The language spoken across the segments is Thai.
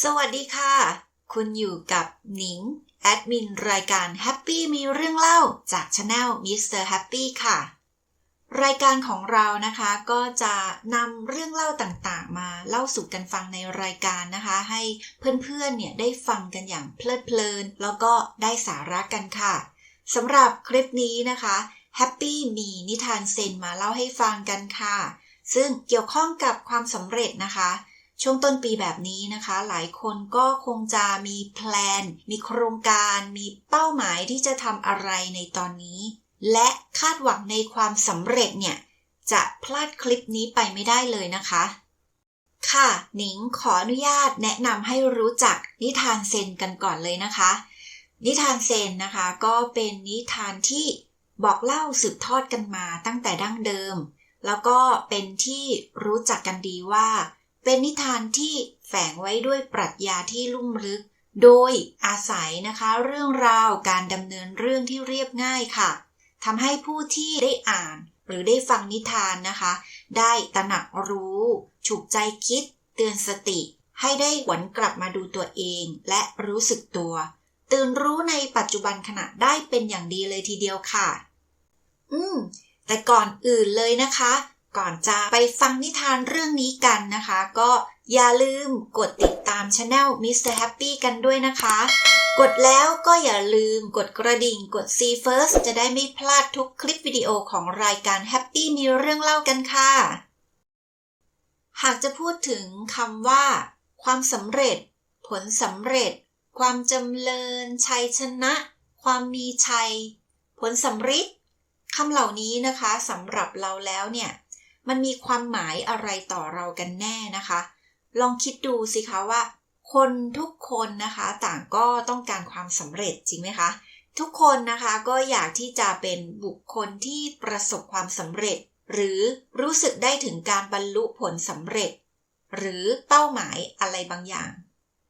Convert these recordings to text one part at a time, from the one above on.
สวัสดีค่ะ คุณอยู่กับหนิง แอดมินรายการ Happy มีเรื่องเล่าจากช anel Mr. Happy ค่ะ รายการของเรานะคะก็จะนำเรื่องเล่าต่างๆ มาเล่าสู่กันฟังในรายการนะคะ ให้เพื่อนๆเนี่ยได้ฟังกันอย่างเพลิดเพลิน แล้วก็ได้สาระกันค่ะสำหรับคลิปนี้นะคะ Happy มีนิทานเซนมาเล่าให้ฟังกันค่ะ ซึ่งเกี่ยวข้องกับความสำเร็จนะคะ ช่วงต้นปีแบบนี้นะคะ หลายคนก็คงจะมีแพลน มีโครงการ มีเป้าหมายที่จะทำอะไรในตอนนี้ และคาดหวังในความสำเร็จเนี่ย จะพลาดคลิปนี้ไปไม่ได้เลยนะคะ ค่ะ หนิงขออนุญาตแนะนำให้รู้จักนิทานเซนกันก่อนเลยนะคะ นิทานเซนนะคะก็เป็นนิทานที่บอกเล่าสืบทอดกันมาตั้งแต่ดั้งเดิม แล้วก็เป็นที่รู้จักกันดีว่า เป็นนิทานที่แฝงไว้ด้วยปรัชญาที่ลุ่มลึก โดยอาศัยนะคะเรื่องราวการดำเนินเรื่องที่เรียบง่ายค่ะทำให้ผู้ที่ได้อ่านหรือได้ฟังนิทานนะคะ ได้ตระหนักรู้ ฉุกใจคิด เตือนสติ ให้ได้หวนกลับมาดูตัวเอง และรู้สึกตัว ตื่นรู้ในปัจจุบันขณะได้เป็นอย่างดีเลยทีเดียวค่ะ อืม แต่ก่อนอื่นเลยนะคะ ก่อนจะไปฟังนิทานเรื่องนี้กันนะคะ ก็อย่าลืมกดติดตามช anel Mr. Happy กันด้วยนะคะ กดแล้วก็อย่าลืมกดกระดิ่งกด See First จะได้ไม่พลาดทุกคลิปวิดีโอของรายการ Happy มีเรื่องเล่ากันค่ะ หากจะพูดถึงคำว่า ความสำเร็จ ผลสำเร็จ ความจำเริญ ชัยชนะ ความมีชัย ผลสำฤทธิ์คำเหล่านี้นะคะสำหรับเราแล้วเนี่ย มันมีความหมายอะไรต่อเรากันแน่นะคะ ลองคิดดูสิคะว่า คนทุกคนนะคะต่างก็ต้องการความสำเร็จจริงไหมคะ ทุกคนนะคะก็อยากที่จะเป็นบุคคลที่ประสบความสำเร็จ หรือรู้สึกได้ถึงการบรรลุผลสำเร็จ หรือเป้าหมายอะไรบางอย่าง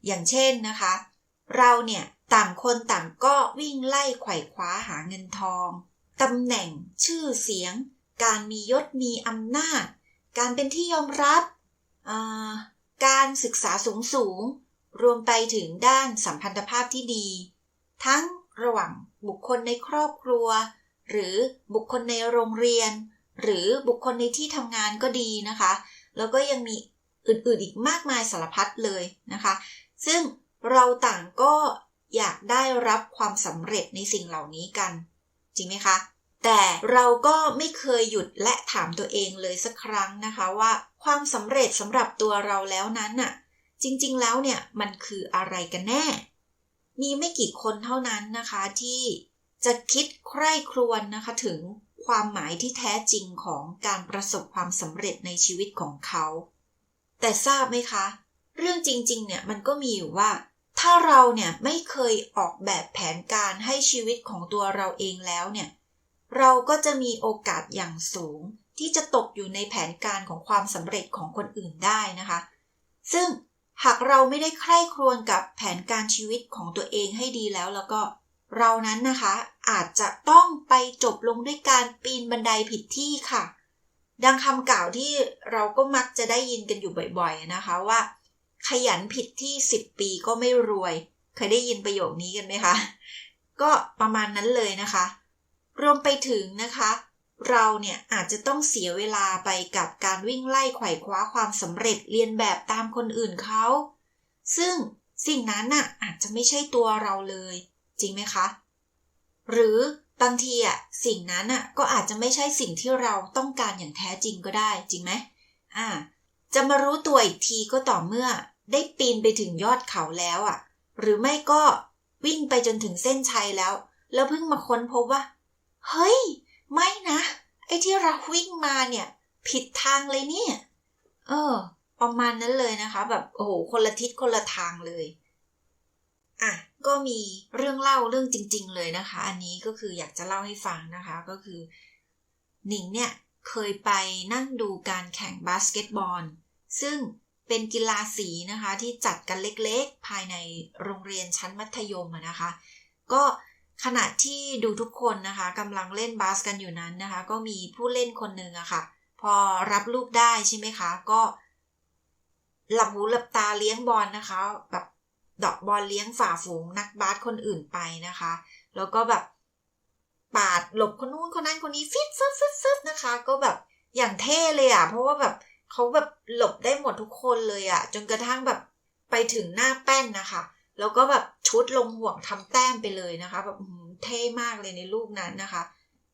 อย่างเช่นนะคะ เราเนี่ยต่างคนต่างก็วิ่งไล่ไขว่คว้าหาเงินทองตำแหน่งชื่อเสียง การมียศมีอำนาจ การเป็นที่ยอมรับ การศึกษาสูงสูง รวมไปถึงด้านสัมพันธภาพที่ดี ทั้งระหว่างบุคคลในครอบครัว หรือบุคคลในโรงเรียน หรือบุคคลในที่ทำงานก็ดีนะคะ แล้วก็ยังมีอื่นๆอีกมากมายสารพัดเลยนะคะ ซึ่งเราต่างก็อยากได้รับความสำเร็จในสิ่งเหล่านี้กัน จริงไหมคะ แต่เราก็ไม่เคยหยุดและถามตัวเองเลยสักครั้งนะคะว่า ความสำเร็จสำหรับตัวเราแล้วนั้นน่ะ จริงๆแล้วเนี่ยมันคืออะไรกันแน่ มีไม่กี่คนเท่านั้นนะคะที่จะคิดใคร่ครวญนะคะถึงความหมายที่แท้จริงของการประสบความสำเร็จในชีวิตของเขา แต่ทราบไหมคะ เรื่องจริงๆ เนี่ยมันก็มีอยู่ว่า ถ้าเราเนี่ยไม่เคยออกแบบแผนการให้ชีวิตของตัวเราเองแล้วเนี่ย เราก็จะมีโอกาสอย่างสูง ที่จะตกอยู่ในแผนการของความสำเร็จของคนอื่นได้นะคะ ซึ่งหากเราไม่ได้ใคร่ครวญกับแผนการชีวิตของตัวเองให้ดีแล้วแล้วก็ เรานั้นนะคะอาจจะต้องไปจบลงด้วยการปีนบันไดผิดที่ค่ะ ดังคำกล่าวที่เราก็มักจะได้ยินกันอยู่บ่อยๆนะคะว่า ขยันผิดที่ 10 ปีก็ไม่รวย เคยได้ยินประโยคนี้กันไหมคะ ก็ประมาณนั้นเลยนะคะ รวมไปถึงนะคะ เราเนี่ยอาจจะต้องเสียเวลาไปกับการวิ่งไล่ไขว่คว้าความสำเร็จเรียนแบบตามคนอื่นเขา ซึ่งสิ่งนั้นน่ะอาจจะไม่ใช่ตัวเราเลย จริงไหมคะ หรือบางทีอะสิ่งนั้นอะก็อาจจะไม่ใช่สิ่งที่เราต้องการอย่างแท้จริงก็ได้จริงไหมอ่า จะมารู้ตัวอีกทีก็ต่อเมื่อได้ปีนไปถึงยอดเขาแล้วอะ หรือไม่ก็วิ่งไปจนถึงเส้นชัยแล้ว แล้วเพิ่งมาค้นพบว่า เฮ้ย ไม่นะ ไอ้ที่เราวิ่งมาเนี่ย ผิดทางเลยเนี่ย เออ ประมาณนั้นเลยนะคะ แบบโอ้โหคนละทิศคนละทางเลย อะ ก็มีเรื่องเล่าเรื่องจริง ๆ เลยนะคะ อันนี้ก็คืออยากจะเล่าให้ฟังนะคะ ก็คือ หนิงเนี่ยเคยไปนั่งดูการแข่งบาสเกตบอล ซึ่งเป็นกีฬาสีนะคะที่จัดกันเล็กๆ ภายในโรงเรียนชั้นมัธยมนะคะ ก็ ขณะที่ดูทุกคนนะคะกำลังเล่นบาสกันอยู่นั้นนะคะ ก็มีผู้เล่นคนหนึ่งอะคะ่ะ พอรับลูกได้ใช่ไหมคะ ก็ หลับหูหลับตาเลี้ยงบอลนะคะ แบบดอกบอลเลี้ยงฝ่าฝูงนักบาสคนอื่นไปนะคะ แล้วก็แบบปาดหลบคนนู้นคนนั้นคนนี้ฟิตฟิตฟิตฟิตนะคะ ก็แบบอย่างเท่เลยอะ่ะ เพราะว่าแบบเขาแบบหลบได้หมดทุกคนเลยอะ่ะ จนกระทั่งแบบไปถึงหน้าแป้นนะคะ แล้วก็แบบชุดลงห่วงทำแต้มไปเลยนะคะแบบเท่มากเลยในลูกนั้นนะคะ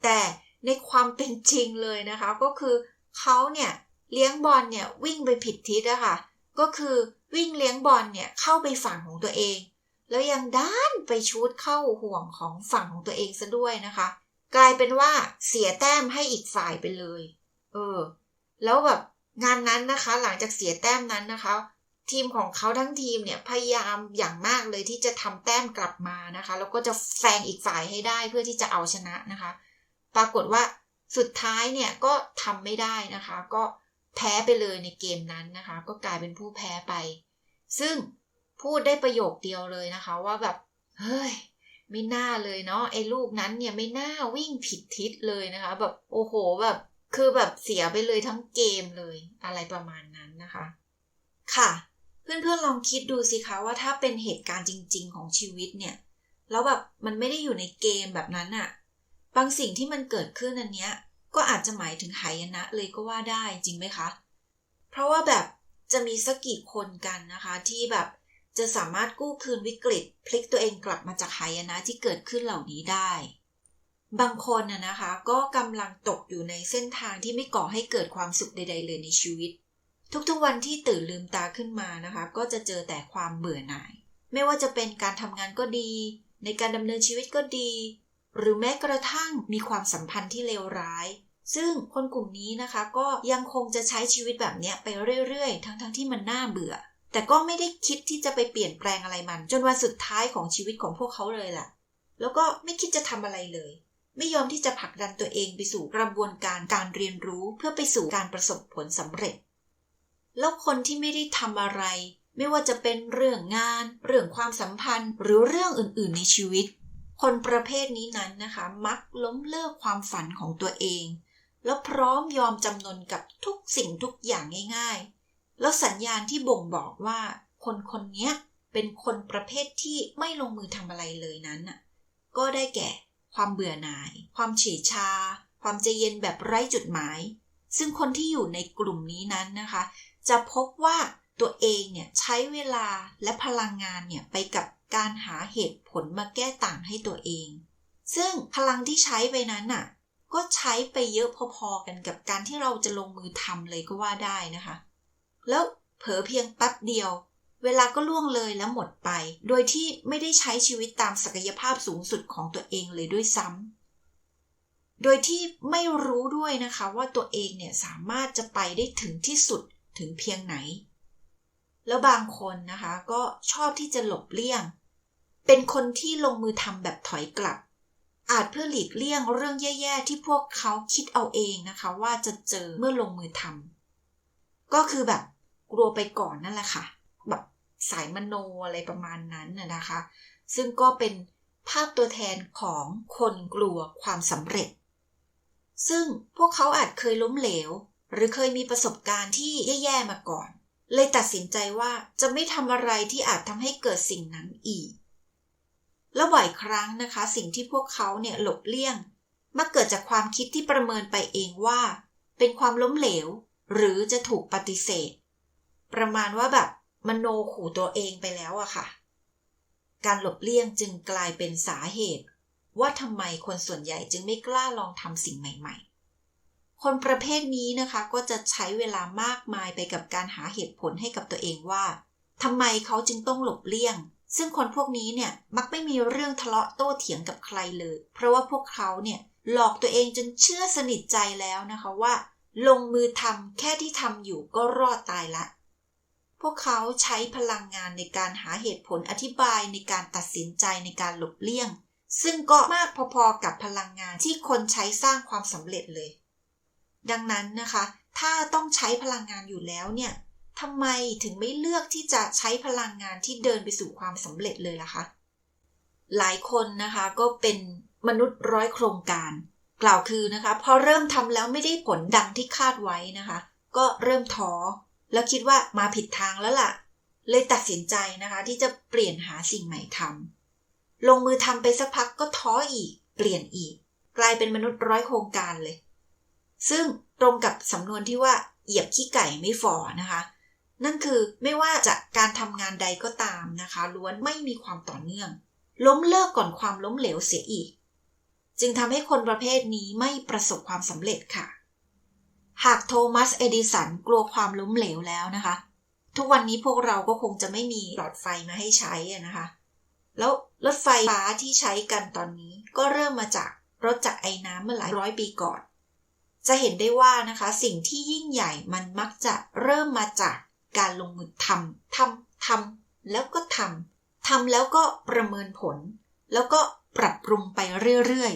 แต่ในความเป็นจริงเลยนะคะ ก็คือเขาเนี่ยเลี้ยงบอลเนี่ยวิ่งไปผิดทิศอะคะ่ะก็คือวิ่งเลี้ยงบอลเนี่ยเข้าไปฝั่งของตัวเอง แล้วยังด้านไปชุดเข้าห่วงของฝั่งของตัวเองซะด้วยนะคะ กลายเป็นว่าเสียแต้มให้อีกฝ่ายไปเลย เออ แล้วแบบงานนั้นนะคะ หลังจากเสียแต้มนั้นนะคะ ทีมของเขาทั้งทีมเนี่ยพยายามอย่างมากเลยที่จะทำแต้มกลับมานะคะ แล้วก็จะแซงอีกฝ่ายให้ได้เพื่อที่จะเอาชนะนะคะ ปรากฏว่าสุดท้ายเนี่ยก็ทำไม่ได้นะคะ ก็แพ้ไปเลยในเกมนั้นนะคะ ก็กลายเป็นผู้แพ้ไป ซึ่งพูดได้ประโยคเดียวเลยนะคะ ว่าแบบเฮ้ยไม่น่าเลยเนาะไอ้ลูกนั้นเนี่ยไม่น่าวิ่งผิดทิศเลยนะคะ แบบโอ้โหแบบคือแบบเสียไปเลยทั้งเกมเลยอะไรประมาณนั้นนะคะ ค่ะ เพื่อนๆลองคิดดูสิคะว่าถ้าเป็นเหตุการณ์จริง ๆ ของชีวิตเนี่ย แล้วแบบมันไม่ได้อยู่ในเกมแบบนั้นอะบางสิ่งที่มันเกิดขึ้นอันเนี้ย ก็อาจจะหมายถึงหายนะเลยก็ว่าได้จริงไหมคะ เพราะว่าแบบจะมีสักกี่คนกันนะคะ ที่แบบจะสามารถกู้คืนวิกฤต พลิกตัวเองกลับมาจากหายนะที่เกิดขึ้นเหล่านี้ได้ บางคนน่ะนะคะ ก็กำลังตกอยู่ในเส้นทางที่ไม่ก่อให้เกิดความสุขใด ๆ เลยในชีวิต ทุกๆวันที่ตื่นลืมตาขึ้นมานะคะ ก็จะเจอแต่ความเบื่อหน่าย ไม่ว่าจะเป็นการทำงานก็ดี ในการดำเนินชีวิตก็ดี หรือแม้กระทั่งมีความสัมพันธ์ที่เลวร้าย ซึ่งคนกลุ่มนี้นะคะ ก็ยังคงจะใช้ชีวิตแบบนี้ไปเรื่อยๆ ทั้งๆทที่มันน่าเบื่อ แต่ก็ไม่ได้คิดที่จะไปเปลี่ยนแปลงอะไรมัน จนวันสุดท้ายของชีวิตของพวกเขาเลยล่ะ แล้วก็ไม่คิดจะทำอะไรเลยไม่ยอมที่จะผลักดันตัวเองไปสู่กระบวนการการเรียนรู้เพื่อไปสู่การประสบผลสำเร็จ แล้วคนที่ไม่ได้ทำอะไร ไม่ว่าจะเป็นเรื่องงาน เรื่องความสัมพันธ์ หรือเรื่องอื่น ๆ ในชีวิต คนประเภทนี้นั้นนะคะ มักล้มเลิกความฝันของตัวเอง แล้วพร้อมยอมจำนนกับทุกสิ่งทุกอย่างง่าย ๆ แล้วสัญญาณที่บ่งบอกว่า คนคนนี้เป็นคนประเภทที่ไม่ลงมือทำอะไรเลยนั้นน่ะก็ได้แก่ ความเบื่อหน่าย ความเฉยชา ความใจเย็นแบบไร้จุดหมาย ซึ่งคนที่อยู่ในกลุ่มนี้นั้นนะคะ จะพบว่าตัวเองเนี่ยใช้เวลาและพลังงานเนี่ยไปกับการหาเหตุผลมาแก้ต่างให้ตัวเอง ซึ่งพลังที่ใช้ไปนั้นน่ะ ก็ใช้ไปเยอะพอๆกันกับการที่เราจะลงมือทำเลยก็ว่าได้นะคะ แล้วเผลอเพียงแป๊บเดียว เวลาก็ล่วงเลยและหมดไป โดยที่ไม่ได้ใช้ชีวิตตามศักยภาพสูงสุดของตัวเองเลยด้วยซ้ำโดยที่ไม่รู้ด้วยนะคะว่าตัวเองเนี่ยสามารถจะไปได้ถึงที่สุด ถึงเพียงไหน แล้วบางคนนะคะก็ชอบที่จะหลบเลี่ยง เป็นคนที่ลงมือทำแบบถอยกลับ อาจเพื่อหลีกเลี่ยงเรื่องแย่ๆ ที่พวกเขาคิดเอาเองนะคะ ว่าจะเจอเมื่อลงมือทำก็คือแบบกลัวไปก่อนนั่นแหละค่ะ แบบสายมโนอะไรประมาณนั้นนะคะ ซึ่งก็เป็นภาพตัวแทนของคนกลัวความสำเร็จ ซึ่งพวกเขาอาจเคยล้มเหลว หรือเคยมีประสบการณ์ที่แย่ๆมาก่อน เลยตัดสินใจว่าจะไม่ทำอะไรที่อาจทำให้เกิดสิ่งนั้นอีก แล้วบ่อยครั้งนะคะ สิ่งที่พวกเขาเนี่ยหลบเลี่ยงมักเกิดจากความคิดที่ประเมินไปเองว่า เป็นความล้มเหลว หรือจะถูกปฏิเสธ ประมาณว่าแบบมโนขู่ตัวเองไปแล้วอะค่ะ การหลบเลี่ยงจึงกลายเป็นสาเหตุ ว่าทำไมคนส่วนใหญ่จึงไม่กล้าลองทำสิ่งใหม่ ๆ คนประเภทนี้นะคะก็จะใช้เวลามากมายไปกับการหาเหตุผลให้กับตัวเองว่าทำไมเขาจึงต้องหลบเลี่ยง ซึ่งคนพวกนี้เนี่ยมักไม่มีเรื่องทะเลาะโต้เถียงกับใครเลย เพราะว่าพวกเขาเนี่ยหลอกตัวเองจนเชื่อสนิทใจแล้วนะคะว่า ลงมือทำแค่ที่ทำอยู่ก็รอดตายละ พวกเขาใช้พลังงานในการหาเหตุผลอธิบายในการตัดสินใจในการหลบเลี่ยง ซึ่งก็มากพอๆกับพลังงานที่คนใช้สร้างความสำเร็จเลย ดังนั้นนะคะ ถ้าต้องใช้พลังงานอยู่แล้วเนี่ยทำไมถึงไม่เลือกที่จะใช้พลังงานที่เดินไปสู่ความสำเร็จเลยล่ะคะ หลายคนนะคะก็เป็นมนุษย์ร้อยโครงการ กล่าวคือนะคะพอเริ่มทำแล้วไม่ได้ผลดังที่คาดไว้นะคะ ก็เริ่มท้อแล้วคิดว่ามาผิดทางแล้วล่ะ เลยตัดสินใจนะคะที่จะเปลี่ยนหาสิ่งใหม่ทำลงมือทำไปสักพักก็ท้ออีก เปลี่ยนอีก กลายเป็นมนุษย์ร้อยโครงการเลย ซึ่งตรงกับสำนวนที่ว่าเหยียบขี้ไก่ไม่ฝ่อนะคะ นั่นคือไม่ว่าจะการทำงานใดก็ตามนะคะ ล้วนไม่มีความต่อเนื่อง ล้มเลิกก่อนความล้มเหลวเสียอีก จึงทำให้คนประเภทนี้ไม่ประสบความสำเร็จค่ะ หากโทมัสเอดิสันกลัวความล้มเหลวแล้วนะคะ ทุกวันนี้พวกเราก็คงจะไม่มีหลอดไฟมาให้ใช้นะคะ แล้วรถไฟฟ้าที่ใช้กันตอนนี้ก็เริ่มมาจากรถจากไอ้น้ำเมื่อหลายร้อยปีก่อน จะเห็นได้ว่านะคะสิ่งที่ยิ่งใหญ่มันมักจะเริ่มมาจากการลงมือทำทำทำแล้วก็ทำทำแล้วก็ประเมินผล แล้วก็ปรับปรุงไปเรื่อย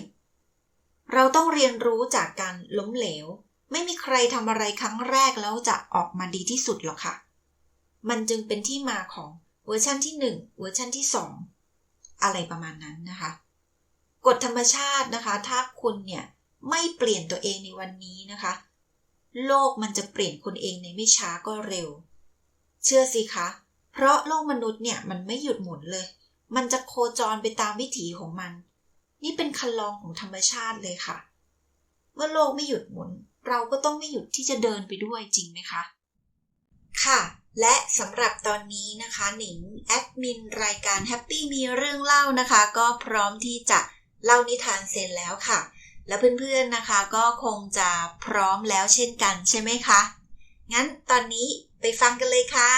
ๆ เราต้องเรียนรู้จากการล้มเหลว ไม่มีใครทำอะไรครั้งแรกแล้วจะออกมาดีที่สุดหรอกค่ะ มันจึงเป็นที่มาของเวอร์ชันที่ 1 เวอร์ชันที่ 2 อะไรประมาณนั้นนะคะ กฎธรรมชาตินะคะ ถ้าคุณเนี่ย ไม่เปลี่ยนตัวเองในวันนี้นะคะ โลกมันจะเปลี่ยนคุณเองในไม่ช้าก็เร็ว เชื่อสิคะ เพราะโลกมนุษย์เนี่ยมันไม่หยุดหมุนเลย มันจะโคจรไปตามวิถีของมัน นี่เป็นคันลองของธรรมชาติเลยค่ะ เมื่อโลกไม่หยุดหมุน เราก็ต้องไม่หยุดที่จะเดินไปด้วยจริงไหมคะ ค่ะและสำหรับตอนนี้นะคะหนิงแอดมินรายการ Happy มีเรื่องเล่านะคะ ก็พร้อมที่จะเล่านิทานเซนแล้วค่ะ แล้วเพื่อนๆนะคะก็คงจะพร้อมแล้วเช่นกันใช่ไหมคะ งั้นตอนนี้ไปฟังกันเลยค่ะ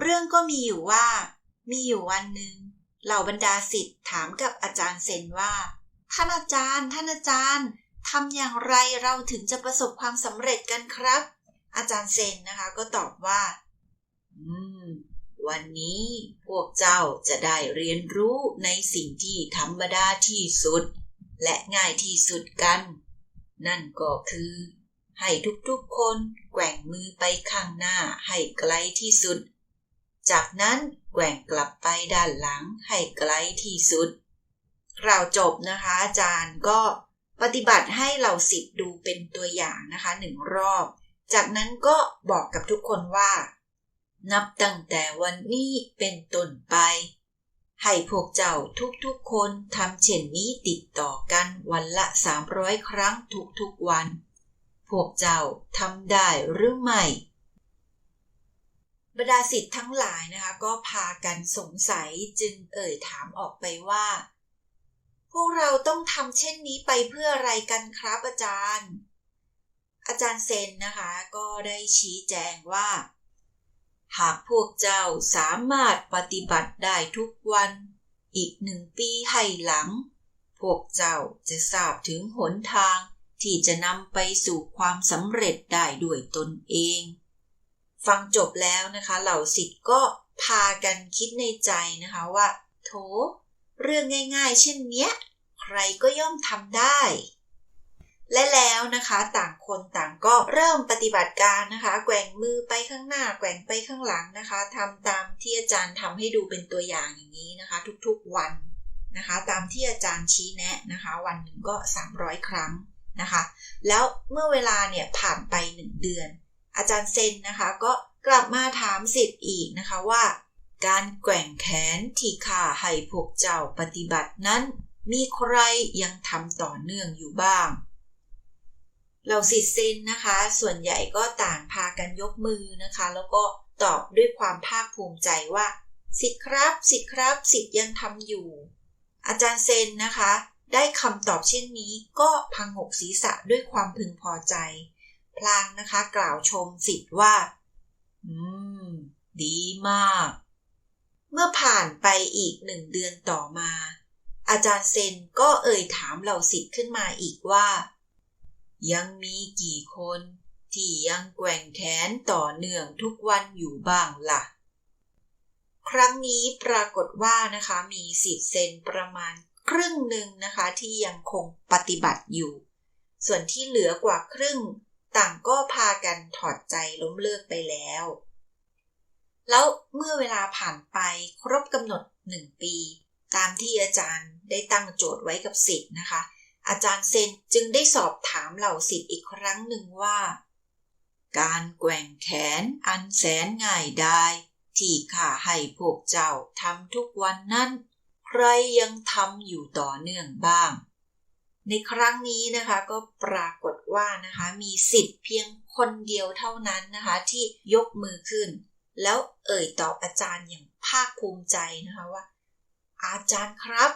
เรื่องก็มีอยู่ว่า มีอยู่วันหนึ่งเหล่าบรรดาศิษย์ถามกับอาจารย์เซนว่า ท่านอาจารย์ ท่านอาจารย์ทำอย่างไรเราถึงจะประสบความสำเร็จกันครับ อาจารย์เซนนะคะ ก็ตอบว่า อืม วันนี้พวกเจ้าจะได้เรียนรู้ในสิ่งที่ธรรมดาที่สุด และง่ายที่สุดกัน นั่นก็คือ ให้ทุกๆคนแกว่งมือไปข้างหน้าให้ไกลที่สุด จากนั้นแกว่งกลับไปด้านหลังให้ไกลที่สุดกล่าวจบนะคะอาจารย์ก็ปฏิบัติให้เหล่าศิษย์ดูเป็นตัวอย่างนะคะหนึ่งรอบ จากนั้นก็บอกกับทุกคนว่า นับตั้งแต่วันนี้เป็นต้นไป ให้พวกเจ้าทุกๆคนทำเช่นนี้ติดต่อกันวันละ 300 ครั้งทุกๆวัน พวกเจ้าทำได้หรือไม่บรรดาศิษย์ทั้งหลายนะคะก็พากันสงสัยจึงเอ่ยถามออกไปว่า พวกเราต้องทำเช่นนี้ไปเพื่ออะไรกันครับอาจารย์ อาจารย์เซนนะคะก็ได้ชี้แจงว่า หากพวกเจ้าสามารถปฏิบัติได้ทุกวัน อีกหนึ่งปีให้หลัง พวกเจ้าจะทราบถึงหนทางที่จะนำไปสู่ความสำเร็จได้ด้วยตนเอง ฟังจบแล้วนะคะเหล่าศิษย์ก็พากันคิดในใจนะคะว่า โถ เรื่องง่ายๆ เช่นเนี้ย ใครก็ย่อมทำได้ และแล้วนะคะต่างคนต่างก็เริ่มปฏิบัติการนะคะ แกว่งมือไปข้างหน้า แกว่งไปข้างหลังนะคะทำตามที่อาจารย์ทำให้ดูเป็นตัวอย่างอย่างนี้นะคะ ทุกๆวันนะคะ ตามที่อาจารย์ชี้แนะนะคะ วันหนึ่งก็ 300 ครั้งนะคะ แล้วเมื่อเวลาเนี่ยผ่านไป 1 เดือน อาจารย์เซนนะคะ ก็กลับมาถามสิทธิ์อีกนะคะว่า การแกว่งแขนที่ข้าให้พวกเจ้าปฏิบัตินั้น มีใครยังทำต่อเนื่องอยู่บ้าง เราสิทธิ์เซนนะคะ ส่วนใหญ่ก็ต่างพากันยกมือนะคะ แล้วก็ตอบด้วยความภาคภูมิใจว่า สิทธิ์ครับ สิทธิ์ครับ สิทธิ์ยังทำอยู่ อาจารย์เซนนะคะ ได้คำตอบเช่นนี้ก็พังหกศีรษะด้วยความพึงพอใจ พลางนะคะ กล่าวชมสิทธิ์ว่า อืม ดีมาก เมื่อผ่านไปอีกหนึ่งเดือนต่อมา อาจารย์เซนก็เอ่ยถามเหล่าสิทธิ์ขึ้นมาอีกว่า ยังมีกี่คนที่ยังแกว่งแขนต่อเนื่องทุกวันอยู่บ้างละ่ะ ครั้งนี้ปรากฏว่านะคะมีสิทธิ์เซนประมาณครึ่งหนึ่งนะคะที่ยังคงปฏิบัติอยู่ ส่วนที่เหลือกว่าครึ่ง ต่างก็พากันถอดใจล้มเลิกไปแล้ว แล้วเมื่อเวลาผ่านไปครบกำหนดหนึ่งปี ตามที่อาจารย์ได้ตั้งโจทย์ไว้กับสิทธ์นะคะ อาจารย์เซนจึงได้สอบถามเหล่าสิทธิ์อีกครั้งหนึ่งว่า การแกว่งแขนอันแสนง่ายได้ที่ข้าให้พวกเจ้าทำทุกวันนั้น ใครยังทำอยู่ต่อเนื่องบ้าง ในครั้งนี้นะคะก็ปรากฏว่านะคะมีสิทธิ์เพียงคนเดียวเท่านั้นนะคะที่ยกมือขึ้น แล้วเอ่ยตอบอาจารย์อย่างภาคภูมิใจนะคะว่า อาจารย์ครับ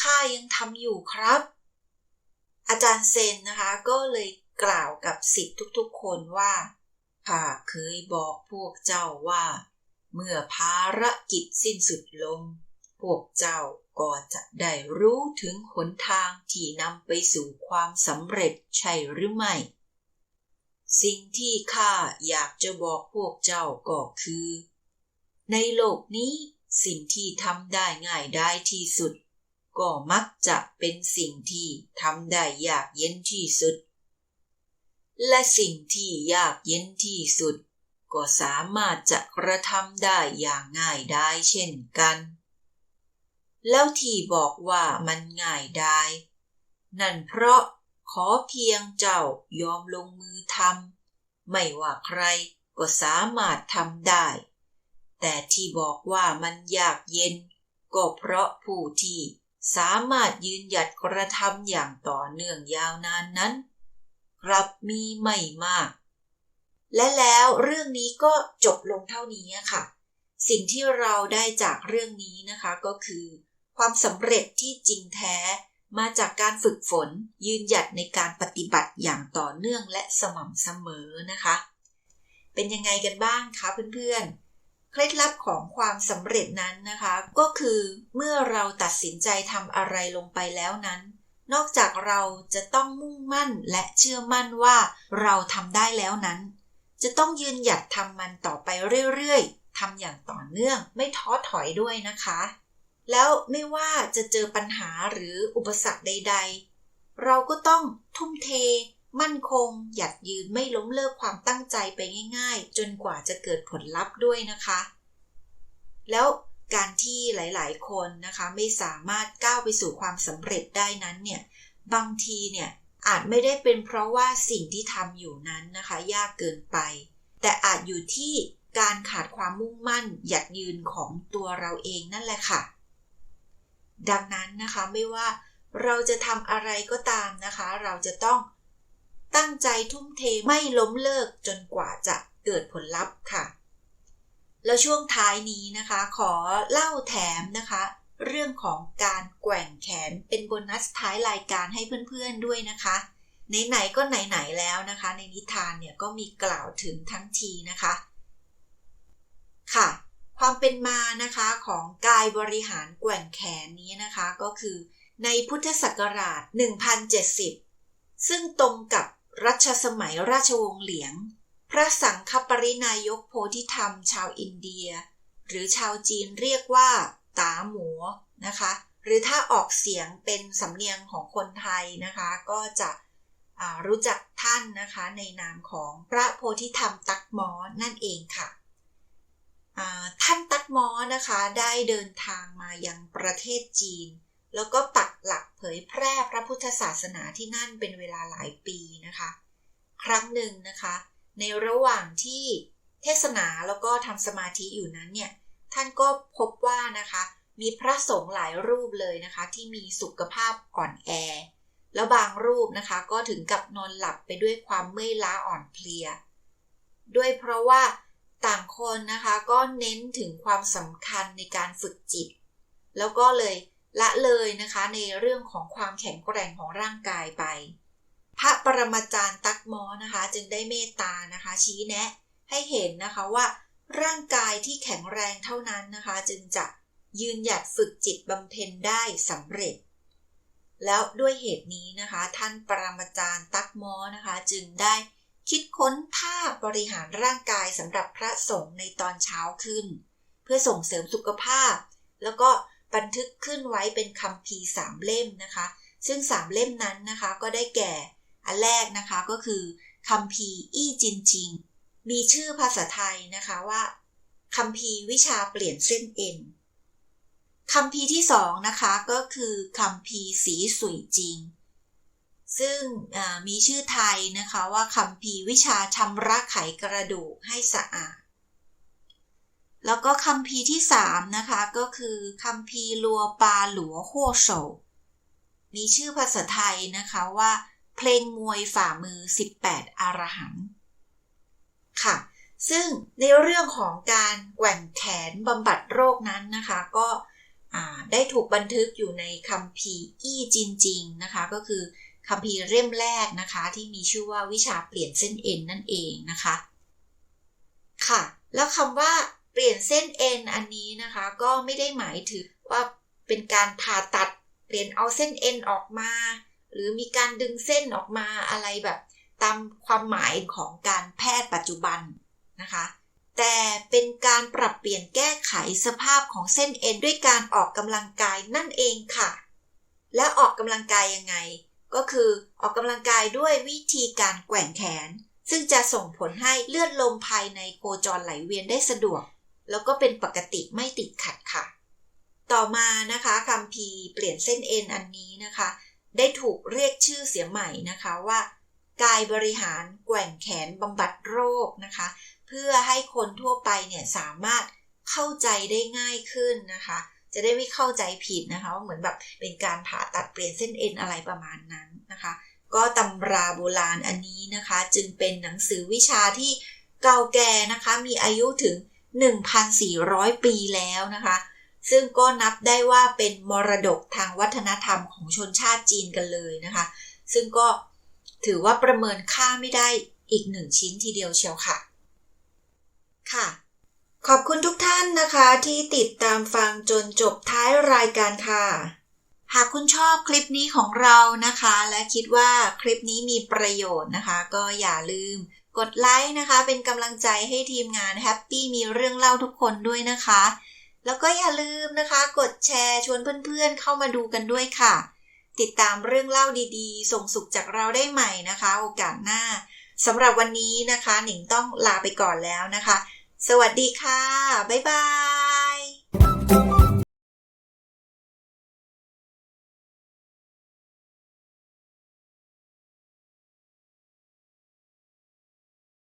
ข้ายังทำอยู่ครับ อาจารย์เซนนะคะก็เลยกล่าวกับสิทธิ์ทุกๆคนว่าข้าเคยบอกพวกเจ้าว่า เมื่อภารกิจสิ้นสุดลง พวกเจ้าก็จะได้รู้ถึงหนทางที่นำไปสู่ความสำเร็จใช่หรือไม่ สิ่งที่ข้าอยากจะบอกพวกเจ้าก็คือ ในโลกนี้สิ่งที่ทำได้ง่ายได้ที่สุด ก็มักจะเป็นสิ่งที่ทำได้ยากเย็นที่สุด และสิ่งที่ยากเย็นที่สุด ก็สามารถจะกระทำได้อย่างง่ายได้เช่นกัน แล้วที่บอกว่ามันง่ายได้ นั่นเพราะขอเพียงเจ้ายอมลงมือทำไม่ว่าใครก็สามารถทำได้ แต่ที่บอกว่ามันยากเย็น ก็เพราะผู้ที่ สามารถยืนหยัดกระทำอย่างต่อเนื่องยาวนานนั้น กลับมีไม่มาก และแล้วเรื่องนี้ก็จบลงเท่านี้ค่ะ สิ่งที่เราได้จากเรื่องนี้นะคะก็คือ ความสำเร็จที่จริงแท้มาจากการฝึกฝนยืนหยัดในการปฏิบัติอย่างต่อเนื่องและสม่ำเสมอนะคะ เป็นยังไงกันบ้างคะเพื่อนๆ เคล็ดลับของความสำเร็จนั้นนะคะ ก็คือเมื่อเราตัดสินใจทำอะไรลงไปแล้วนั้น นอกจากเราจะต้องมุ่งมั่นและเชื่อมั่นว่าเราทำได้แล้วนั้น จะต้องยืนหยัดทำมันต่อไปเรื่อยๆทำอย่างต่อเนื่องไม่ท้อถอยด้วยนะคะ แล้วไม่ว่าจะเจอปัญหาหรืออุปสรรคใด ๆ เราก็ต้องทุ่มเท มั่นคงหยัดยืนไม่ล้มเลิกความตั้งใจไปง่ายๆ จนกว่าจะเกิดผลลัพธ์ด้วยนะคะ แล้วการที่หลายๆ คนนะคะไม่สามารถก้าวไปสู่ความสำเร็จได้นั้นเนี่ยบางทีเนี่ยอาจไม่ได้เป็นเพราะว่าสิ่งที่ทำอยู่นั้นนะคะ ยากเกินไป แต่อาจอยู่ที่การขาดความมุ่งมั่นหยัดยืนของตัวเราเองนั่นแหละค่ะ ดังนั้นนะคะไม่ว่าเราจะทำอะไรก็ตามนะคะ เราจะต้อง ตั้งใจทุ่มเทไม่ล้มเลิกจนกว่าจะเกิดผลลัพธ์ค่ะ แล้วช่วงท้ายนี้นะคะ ขอเล่าแถมนะคะ เรื่องของการแกว่งแขนเป็นโบนัสท้ายรายการให้เพื่อนๆด้วยนะคะไหนๆก็ไหนๆแล้วนะคะ ในนิทานเนี่ยก็มีกล่าวถึงทั้งทีนะคะ ค่ะ ความเป็นมานะคะของกายบริหารแกว่งแขนนี้นะคะก็คือในพุทธศักราช 1070 ซึ่งตรงกับ รัชสมัยราชวงศ์เหลียง พระสังฆปรินายกโพธิธรรม ชาวอินเดีย หรือชาวจีนเรียกว่า ตาหมูนะคะ หรือถ้าออกเสียงเป็นสำเนียงของคนไทยนะคะ ก็จะรู้จักท่านนะคะในนามของพระโพธิธรรมตักมอนั่นเองค่ะท่านตักมอนะคะได้เดินทางมายังประเทศจีน แล้วก็ปักหลักเผยแพร่พระพุทธศาสนาที่นั่นเป็นเวลาหลายปีนะคะ ครั้งหนึ่งนะคะ ในระหว่างที่เทศนาแล้วก็ทำสมาธิอยู่นั้นเนี่ย ท่านก็พบว่านะคะ มีพระสงฆ์หลายรูปเลยนะคะ ที่มีสุขภาพอ่อนแอ แล้วบางรูปนะคะ ก็ถึงกับนอนหลับไปด้วยความเมื่อยล้าอ่อนเพลีย ด้วยเพราะว่าต่างคนนะคะก็เน้นถึงความสำคัญในการฝึกจิต แล้วก็เลย ละเลยนะคะในเรื่องของความแข็งแกร่งของร่างกายไป พระปรมาจารย์ตักมอนะคะ จึงได้เมตตานะคะ ชี้แนะ ให้เห็นนะคะว่า ร่างกายที่แข็งแรงเท่านั้นนะคะ จึงจะยืนหยัดฝึกจิตบำเพ็ญได้สำเร็จ แล้วด้วยเหตุนี้นะคะ ท่านปรมาจารย์ตักมอนะคะ จึงได้คิดค้นท่าบริหารร่างกายสำหรับพระสงฆ์ในตอนเช้าขึ้น เพื่อส่งเสริมสุขภาพ แล้วก็ บันทึกขึ้นไว้เป็นคำพีสามเล่มนะคะ ซึ่งสามเล่มนั้นนะคะก็ได้แก่อันแรกนะคะก็คือคำพีอี้จินจิง มีชื่อภาษาไทยนะคะว่าคำพีวิชาเปลี่ยนเส้นเอ็นคำพีที่สองนะคะก็คือคำพีสีสุยจริง ซึ่งมีชื่อไทยนะคะว่าคำพีวิชาชำระไขกระดูกให้สะอาด แล้วก็คำพีที่สามนะคะก็คือคำพีลัวปาหลัวหัวโศมีชื่อภาษาไทยนะคะว่า เพลงมวยฝ่ามือ 18อรหันค่ะ ซึ่งในเรื่องของการแกว่งแขนบำบัดโรคนั้นนะคะก็ได้ถูกบันทึกอยู่ในคำพีอี้จินจิงนะคะ ก็คือคำพีเล่มแรกนะคะ ที่มีชื่อว่าวิชาเปลี่ยนเส้นเอ็นนั่นเองนะคะ ค่ะ แล้วคำว่า เปลี่ยนเส้นเอ็นอันนี้นะคะ ก็ไม่ได้หมายถึงว่าเป็นการผ่าตัด เปลี่ยนเอาเส้นเอ็นออกมา หรือมีการดึงเส้นออกมาอะไรแบบตามความหมายของการแพทย์ปัจจุบันนะคะ แต่เป็นการปรับเปลี่ยนแก้ไขสภาพของเส้นเอ็นด้วยการออกกำลังกายนั่นเองค่ะ และออกกำลังกายยังไง ก็คือออกกำลังกายด้วยวิธีการแกว่งแขน ซึ่งจะส่งผลให้เลือดลมภายในโคจรไหลเวียนได้สะดวก แล้วก็เป็นปกติไม่ติดขัดค่ะ ต่อมานะคะคำพีเปลี่ยนเส้นเอ็นอันนี้นะคะ ได้ถูกเรียกชื่อเสียใหม่นะคะว่า กายบริหารแกว่งแขนบำบัดโรคนะคะ เพื่อให้คนทั่วไปเนี่ยสามารถเข้าใจได้ง่ายขึ้นนะคะ จะได้ไม่เข้าใจผิดนะคะว่าเหมือนแบบเป็นการผ่าตัดเปลี่ยนเส้นเอ็นอะไรประมาณนั้นนะคะ ก็ตำราโบราณอันนี้นะคะ จึงเป็นหนังสือวิชาที่เก่าแก่นะคะมีอายุถึง 1,400 ปีแล้วนะคะ ซึ่งก็นับได้ว่าเป็นมรดกทางวัฒนธรรมของชนชาติจีนกันเลยนะคะ ซึ่งก็ถือว่าประเมินค่าไม่ได้อีกหนึ่งชิ้นทีเดียวเชียวค่ะ ค่ะ ขอบคุณทุกท่านนะคะที่ติดตามฟังจนจบท้ายรายการค่ะ หากคุณชอบคลิปนี้ของเรานะคะ และคิดว่าคลิปนี้มีประโยชน์นะคะ ก็อย่าลืม กดไลค์นะคะ เป็นกำลังใจให้ทีมงานแฮปปี้มีเรื่องเล่าทุกคนด้วยนะคะ แล้วก็อย่าลืมนะคะ กดแชร์ชวนเพื่อนๆเข้ามาดูกันด้วยค่ะ ติดตามเรื่องเล่าดีๆ ส่งสุขจากเราได้ใหม่นะคะ โอกาสหน้าสำหรับวันนี้นะคะ หนิงต้องลาไปก่อนแล้วนะคะ สวัสดีค่ะ บ๊ายบาย